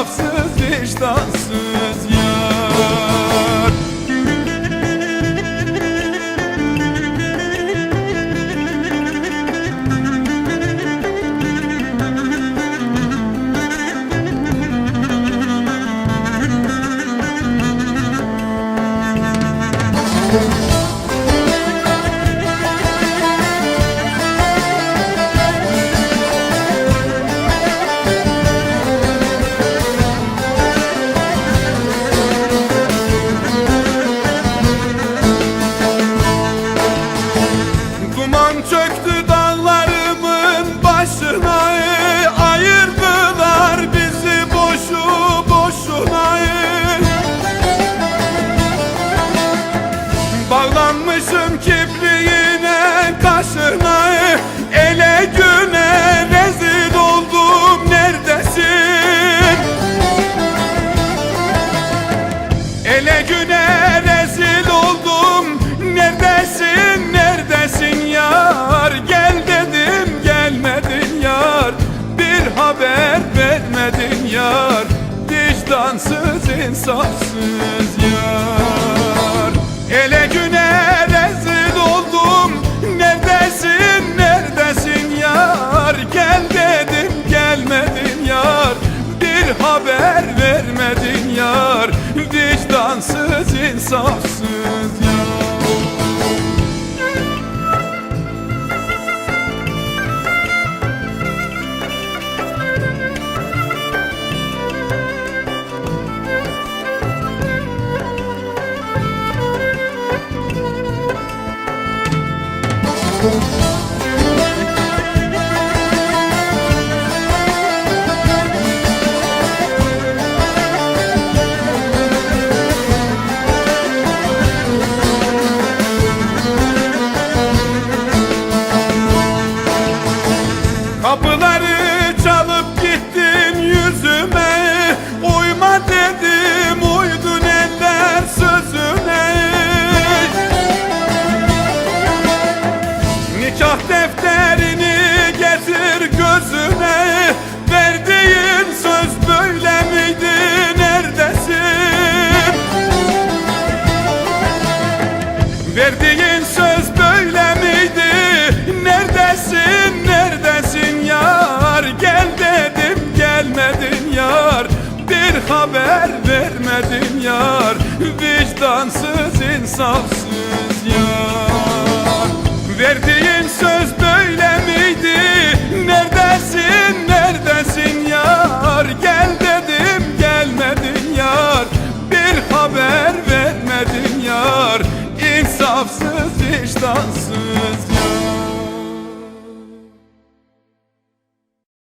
İnsafsız vicdansız Bağlanmışım kipriğine kaşına Ele güne rezil oldum neredesin? Ele güne rezil oldum Neredesin neredesin yar? Gel dedim gelmedin yar. Bir haber vermedin yar. Vicdansız insafsız İnsafsız yar Kapıları haber vermedin yar. Vicdansız insafsız yar. Verdiğin söz böyle miydi? Neredesin neredesin yar? Gel dedim gelmedin yar. Bir haber vermedin yar. İnsafsız vicdansız